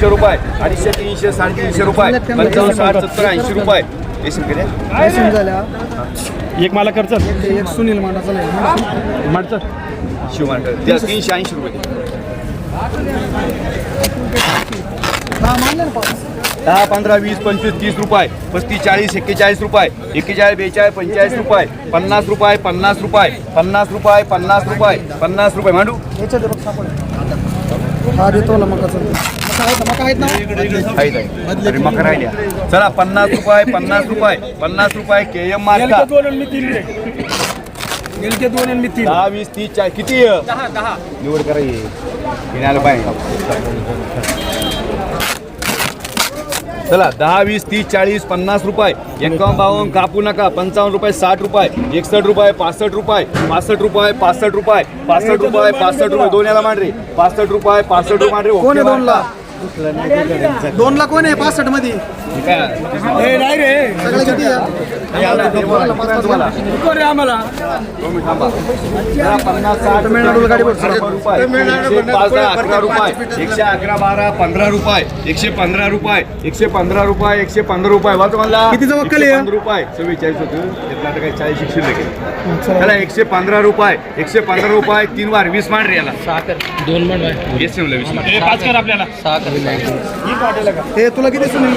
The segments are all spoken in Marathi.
दोनशे रुपये अडीचशे तीनशे साडेतीनशे रुपये पंचावन्न साठ सत्तर ऐंशी रुपये. हे काय झाल्या एक मला खर्च? एक सुनील मानाचा शिवमार्ग त्या तीनशे ऐंशी रुपये. हा दहा पंधरा वीस पंचवीस तीस रुपये. पस्तीस चाळीस एक्केचाळीस रुपये. एक्केचाळीस बेचाळीस पंचेचाळीस रुपये. पन्नास रुपये पन्नास रुपये. पन्नास रुपये पन्नास रुपये. पन्नास रुपये. मांडू. हा देतो ना मका मका आहेत ना मका आहेत ना आहेत आहे तरी मका राहिल्या. चला पन्नास रुपये पन्नास रुपये पन्नास रुपये के एम मार्का दोन आणि मी तीन रे. गेलते दोन आणि मी तीन. दहा वीस तीस चाळीस किती निवड करा ये पाहिजे. चला दहा वीस तीस चाळीस पन्नास रुपये. एकावन्न बावन्न कापू नका. पंचावन्न रुपये साठ रुपये. एकसष्ट रुपये पासष्ट रुपये. पासष्ट रुपये पासष्ट रुपये. पासष्ट रुपये पासष्ट रुपये. दोन याला मांडरे. पासष्ट रुपये पासष्ट रुपये मांडरे. आहे दोन ला दोन ला कोण आहे? पासष्टमध्ये. हे काय? ए, नाही रे सगळे किती आहे? हे आम्हाला? तमिळनाडूला गाडी एकशे अकरा रुपये. एकशे अकरा बारा पंधरा रुपये. एकशे पंधरा रुपये. एकशे पंधरा रुपये एकशे पंधरा रुपये. वाच म्हणला कितीचं वक्कल आहे? एकशे रुपये. चव्वेचाळीस होतं. त्यातलं आता काही चाळीस शिक्षण गेले त्याला एकशे पंधरा रुपये. एकशे पंधरा रुपये तीन वार वीस मांड रे याला दोन म्हण वीस ठेवलं वीस मांड. पाच कर आपल्याला. हे तुला किती सुनील.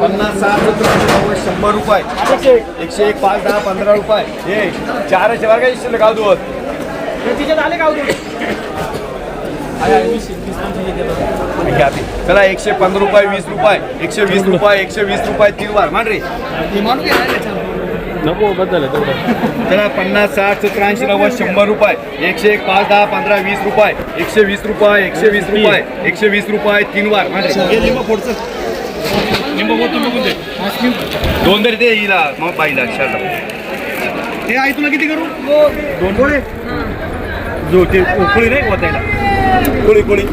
पन्नास साठ शंभर रुपये एकशे एक पाच दहा पंधरा रुपये हे चार चार काय शिल्लक गाव ते. चला एकशे पंधरा रुपये वीस रुपये एकशे वीस रुपये एकशे वीस रुपये तीन वार मान रे नको बदल चला पन्नास साठ सत्तर ऐंशी नव्वद शंभर रुपये. एकशे एक पाच दहा पंधरा वीस रुपये. एकशे वीस रुपये एकशे वीस रुपये. एकशे वीस रुपये तीन वार. दोन तरी ते हिला मग बाईला शर्ट हे आई तुला किती करू? दोन कोळे जो ते उकळी नाही होतायला कोळी कोळी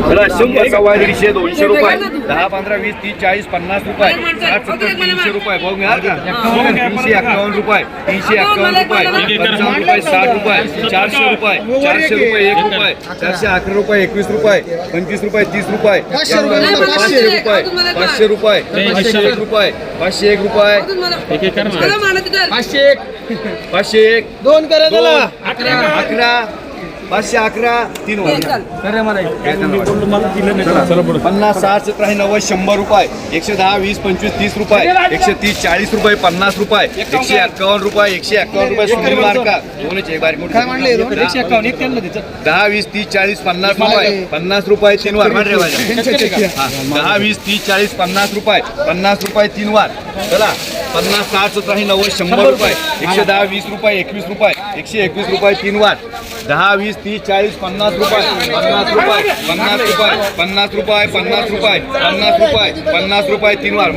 शंभर सव्वा दीडशे दोनशे रुपये. दहा पंधरा वीस तीस चाळीस पन्नास रुपये. साठ सत्तर तीनशे रुपये. बघ मिळाल का? तीनशे एक्कावन्न रुपये तीनशे एक्कावन्न रुपये. पंचावन्न रुपये साठ रुपये चारशे रुपये चारशे रुपये एक रुपये चारशे अकरा रुपये एकवीस रुपये पंचवीस रुपये तीस रुपये पाचशे रुपये. पाचशे रुपये. पाचशे एक रुपये. पाचशे एक रुपये. पाचशे एक. पाचशे एक. दोन करे दोन. अकरा. पाचशे अकरा तीन पन्नास साठ सत्तर आहे नव्वद शंभर रुपये. एकशे दहा वीस पंचवीस तीस रुपये. एकशे तीस चाळीस रुपये पन्नास रुपये. एकशे एक्कावन्न रुपये एकशे एक्कावन्न रुपये सुनील मार्का. दहा वीस तीस चाळीस पन्नास रुपये. पन्नास रुपये तीन वार. दहा वीस तीस चाळीस पन्नास रुपये. पन्नास रुपये तीन वार. चला. पन्नास साठ सत्तर आहे नव्वद शंभर रुपये. एकशे दहा वीस रुपये एकवीस रुपये. एकशे एकवीस रुपये तीन वार. दहा वीस तीस चाळीस पन्नास रुपये. पन्नास रुपये पन्नास रुपये पन्नास रुपये पन्नास रुपये पन्नास रुपये पन्नास रुपये तीन वार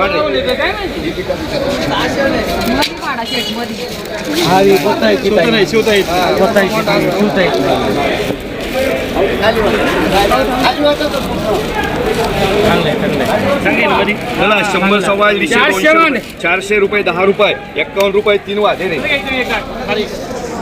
चला शंभर सव्वा. चारशे रुपये. दहा रुपये एक्कावन्न रुपये तीन वार.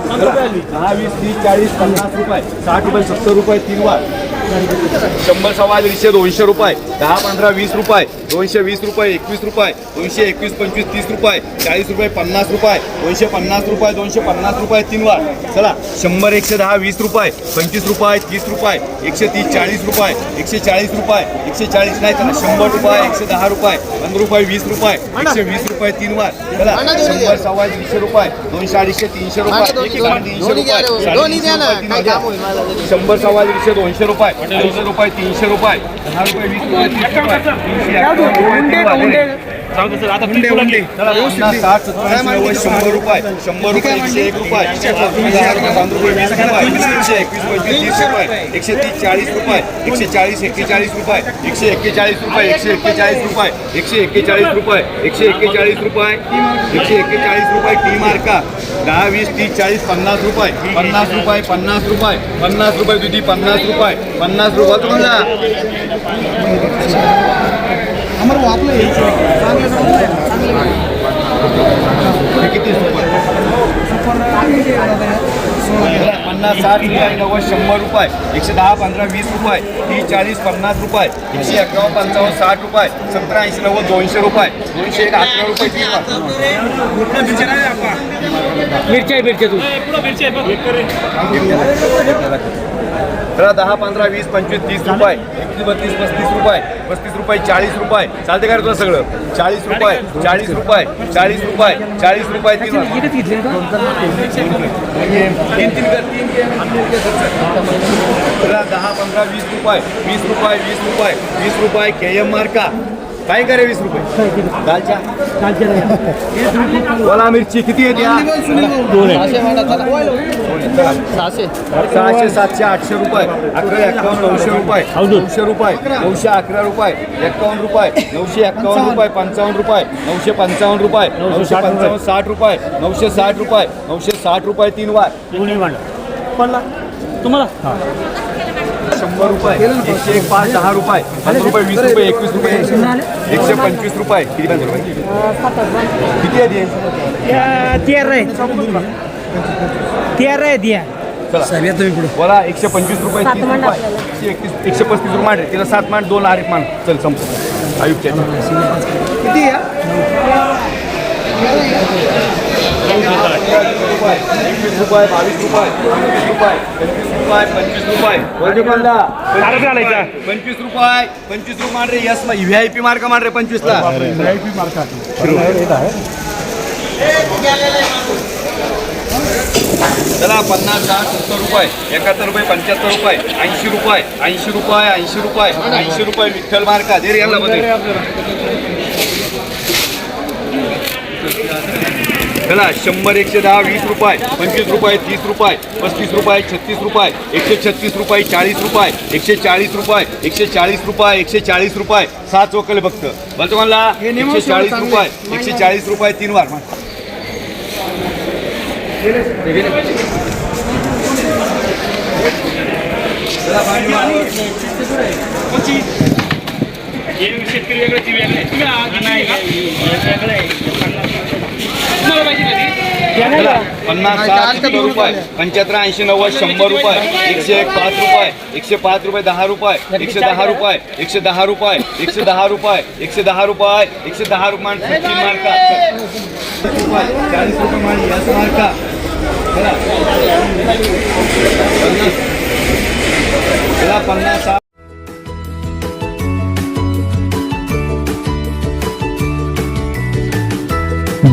दहा वीस तीस चाळीस पन्नास रुपये. साठ रुपये सत्तर रुपये तीन वार. शंभर सव्वा दीडशे दोनशे रुपये. दहा पंधरा वीस रुपये. दोनशे वीस रुपये एकवीस रुपये. दोनशे एकवीस पंचवीस तीस रुपये. चाळीस रुपये पन्नास रुपये. दोनशे पन्नास रुपये दोनशे पन्नास रुपये तीन वार. चला शंभर एकशे दहा वीस रुपये. पंचवीस रुपये तीस रुपये. एकशे तीस चाळीस रुपये. एकशे चाळीस रुपये. एकशे चाळीस नाही चला शंभर रुपये एकशे दहा रुपये. पंधरा रुपये वीस रुपये. एकशे वीस रुपये तीन वार. चला शंभर सव्वा दीडशे रुपये. दोनशे अडीचशे तीनशे रुपये. साडेतीनशे रुपये. शंभर सव्वा दीडशे दोनशे रुपये. दोनशे रुपये तीनशे रुपये. दहा रुपये वीस रुपये तीस रुपये. तीनशे रुपये, शंभर रुपये शंभर रुपये एकशे एक रुपये एकशे रुपये रुपये रुपये एकवीस पंचवीस तीस रुपये एकशे तीस चाळीस रुपये एकशे चाळीस एक्केचाळीस रुपये एकशे एक्केचाळीस रुपये एकशे एक्केचाळीस रुपये एकशे एक्केचाळीस रुपये एकशे एक्केचाळीस रुपये एकशे एक्केचाळीस रुपये टी मार्का दहा वीस तीस चाळीस पन्नास रुपये पन्नास रुपये पन्नास रुपये पन्नास रुपये दुधी पन्नास रुपये पन्नास रुपये तुम्हाला भाऊ आपलं हे चांगलं. चांगलं किती सुपर? सोळा पन्नास साठ रुपये नव्वद शंभर रुपये एकशे दहा पंधरा वीस रुपये तीस चाळीस पन्नास रुपये एकशे अकरावन्न पंचावन्न साठ रुपये सतरा ऐंशी नव्वद दोनशे रुपये दोनशे एक अकरा रुपये मिरच्या मिरच्या तू तर दहा पंधरा वीस पंचवीस तीस रुपये एकतीस बत्तीस पस्तीस रुपये पस्तीस रुपये चाळीस रुपये चालते का रे तुला सगळं चाळीस रुपये चाळीस रुपये चाळीस रुपये चाळीस रुपये तीन दहा पंधरा वीस रुपये वीस रुपये वीस रुपये वीस रुपये के एम मार्का काय करे वीस रुपये? दालच्या बोला मिरची किती येते? चला. सहाशे. सातशे आठशे रुपये. अकरा एक्कावन्न नऊशे रुपये. नऊशे रुपये. नऊशे अकरा रुपये. एक्कावन्न रुपये. नऊशे एक्कावन्न रुपये पंचावन्न. रुपये. नऊशे पंचावन्न रुपये. नऊशे पंचावन्न साठ रुपये. नऊशे साठ रुपये. नऊशे साठ रुपये तीन वार. तुम्हाला? शंभर रुपये एकशे एक पाच दहा रुपये पंधरा रुपये वीस रुपये एकवीस रुपये एकशे पंचवीस रुपये. किती पंधरा रुपये किती आहे? तेरा आहे. तेरा आहे द्या चला. बोला एकशे पंचवीस रुपये तीस रुपये एकशे एकतीस एकशे पस्तीस रुपये मांड. तिला सात मांड दोन आठ मान चल संप आयुक्च्या किती या एकवीस रुपये बावीस रुपये पंचवीस रुपये पंचवीस रुपये पंचवीस रुपये. पंचवीस रुपये पंचवीस रुपये मान रे yes V I P mark पंचवीस ला चला पन्नास साठ सत्तर रुपये एकाहत्तर रुपये पंच्याहत्तर रुपये ऐंशी रुपये ऐंशी रुपये ऐंशी रुपये ऐंशी रुपये विठ्ठल मार्का दे रे याला मध्ये चला शंभर एकशे दहा वीस रुपये पंचवीस रुपये तीस रुपये पस्तीस रुपये छत्तीस रुपये एकशे छत्तीस रुपये चाळीस रुपये एकशे चाळीस रुपये एकशे चाळीस रुपये एकशे चाळीस रुपये सहा चोकले फक्त. बोलतो म्हणला एकशे चाळीस रुपये एकशे चाळीस रुपये तीन वार. शेतकरी वेगळे ती वेगळे. नाही पन्नास साठ सत्तर रुपये? पंच्याहत्तर ऐंशी नव्वद शंभर रुपये. एकशे एक पाच रुपये. एकशे पाच रुपये दहा रुपये. एकशे दहा रुपये. एकशे दहा रुपये. एकशे दहा रुपये. एकशे दहा रुपये. एकशे दहा रुपये मार्का चाळीस मार्का पन्नास